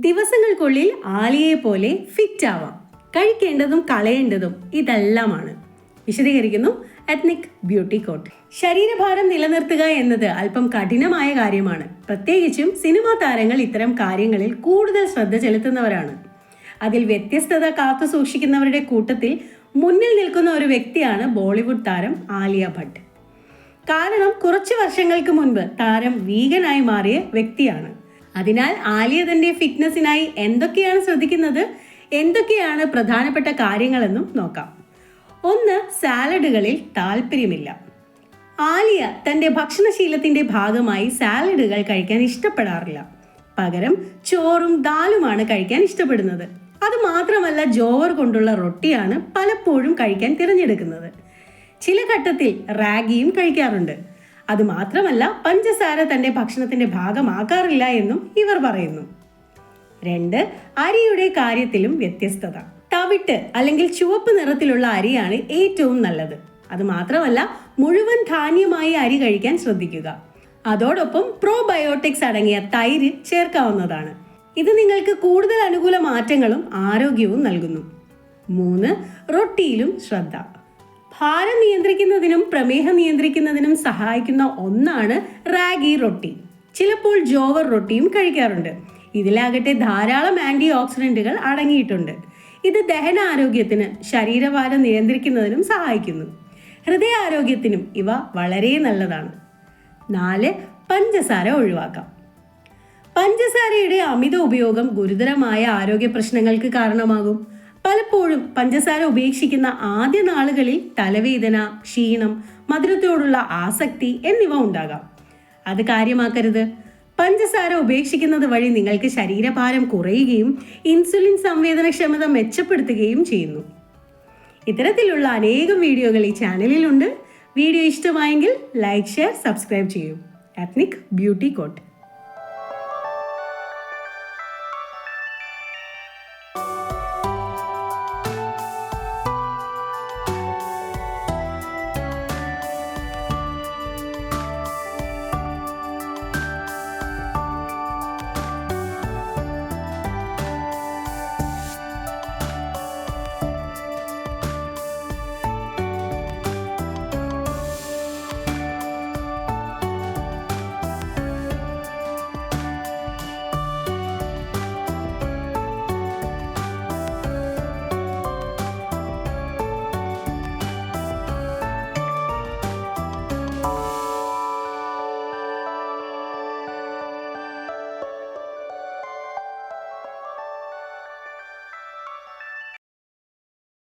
ദിവസങ്ങൾക്കുള്ളിൽ ആലിയെ പോലെ ഫിറ്റ് ആവാം. കഴിക്കേണ്ടതും കളയേണ്ടതും ഇതെല്ലാമാണ്. വിശദീകരിക്കുന്നു എത്നിക് ബ്യൂട്ടി കോട്ട് ശരീരഭാരം നിലനിർത്തുക എന്നത് അല്പം കഠിനമായ കാര്യമാണ്. പ്രത്യേകിച്ചും സിനിമാ താരങ്ങൾ ഇത്തരം കാര്യങ്ങളിൽ കൂടുതൽ ശ്രദ്ധ ചെലുത്തുന്നവരാണ്. അതിൽ വ്യത്യസ്തത കാത്തു സൂക്ഷിക്കുന്നവരുടെ കൂട്ടത്തിൽ മുന്നിൽ നിൽക്കുന്ന ഒരു വ്യക്തിയാണ് ബോളിവുഡ് താരം ആലിയ ഭട്ട്. കാരണം കുറച്ച് വർഷങ്ങൾക്ക് മുൻപ് താരം വീഗനായി മാറിയ വ്യക്തിയാണ്. അതിനാൽ ആലിയ തന്റെ ഫിറ്റ്നസിനായി എന്തൊക്കെയാണ് ശ്രദ്ധിക്കുന്നത്? എന്തൊക്കെയാണ് പ്രധാനപ്പെട്ട കാര്യങ്ങളെന്നും നോക്കാം. ഒന്ന് സാലഡുകളിൽ താല്പര്യമില്ല. ആലിയ തന്റെ ഭക്ഷണശീലത്തിന്റെ ഭാഗമായി സാലഡുകൾ കഴിക്കാൻ ഇഷ്ടപ്പെടാറില്ല. പകരം ചോറും ദാലുമാണ് കഴിക്കാൻ ഇഷ്ടപ്പെടുന്നത്. അത് മാത്രമല്ല ജോവർ കൊണ്ടുള്ള റൊട്ടിയാണ് പലപ്പോഴും കഴിക്കാൻ തിരഞ്ഞെടുക്കുന്നത്. ചില ഘട്ടത്തിൽ റാഗിയും കഴിക്കാറുണ്ട്. അത് മാത്രമല്ല പഞ്ചസാര തന്റെ ഭക്ഷണത്തിന്റെ ഭാഗമാക്കാറില്ല എന്നും ഇവർ പറയുന്നു. രണ്ട് അരിയുടെ കാര്യത്തിലും വ്യത്യസ്തത. തവിട്ട് അല്ലെങ്കിൽ ചുവപ്പ് നിറത്തിലുള്ള അരിയാണ് ഏറ്റവും നല്ലത്. അത് മാത്രമല്ല മുഴുവൻ ധാന്യമായി അരി കഴിക്കാൻ ശ്രദ്ധിക്കുക. അതോടൊപ്പം പ്രോബയോട്ടിക്സ് അടങ്ങിയ തൈര് ചേർക്കാവുന്നതാണ്. ഇത് നിങ്ങൾക്ക് കൂടുതൽ അനുകൂല മാറ്റങ്ങളും ആരോഗ്യവും നൽകുന്നു. മൂന്ന് റൊട്ടിയിലും ശ്രദ്ധ. ഭാരം നിയന്ത്രിക്കുന്നതിനും പ്രമേഹം നിയന്ത്രിക്കുന്നതിനും സഹായിക്കുന്ന ഒന്നാണ് റാഗി റൊട്ടി. ചിലപ്പോൾ ജോവർ റൊട്ടിയും കഴിക്കാറുണ്ട്. ഇതിലാകട്ടെ ധാരാളം ആന്റി ഓക്സിഡന്റുകൾ അടങ്ങിയിട്ടുണ്ട്. ഇത് ദഹനാരോഗ്യത്തിന് ശരീരഭാരം നിയന്ത്രിക്കുന്നതിനും സഹായിക്കുന്നു. ഹൃദയാരോഗ്യത്തിനും ഇവ വളരെ നല്ലതാണ്. നാല് പഞ്ചസാര ഒഴിവാക്കാം. പഞ്ചസാരയുടെ അമിത ഉപയോഗം ഗുരുതരമായ ആരോഗ്യ പ്രശ്നങ്ങൾക്ക് കാരണമാകും. പലപ്പോഴും പഞ്ചസാര ഉപേക്ഷിക്കുന്ന ആദ്യ നാളുകളിൽ തലവേദന ക്ഷീണം മധുരത്തോടുള്ള ആസക്തി എന്നിവ ഉണ്ടാകാം. അത് കാര്യമാക്കരുത്. പഞ്ചസാര ഉപേക്ഷിക്കുന്നത് വഴി നിങ്ങൾക്ക് ശരീരഭാരം കുറയുകയും ഇൻസുലിൻ സംവേദനക്ഷമത മെച്ചപ്പെടുത്തുകയും ചെയ്യുന്നു. ഇത്തരത്തിലുള്ള അനേകം വീഡിയോകൾ ഈ ചാനലിലുണ്ട്. വീഡിയോ ഇഷ്ടമായെങ്കിൽ ലൈക്ക് ഷെയർ സബ്സ്ക്രൈബ് ചെയ്യൂ. Ethnic beauty coat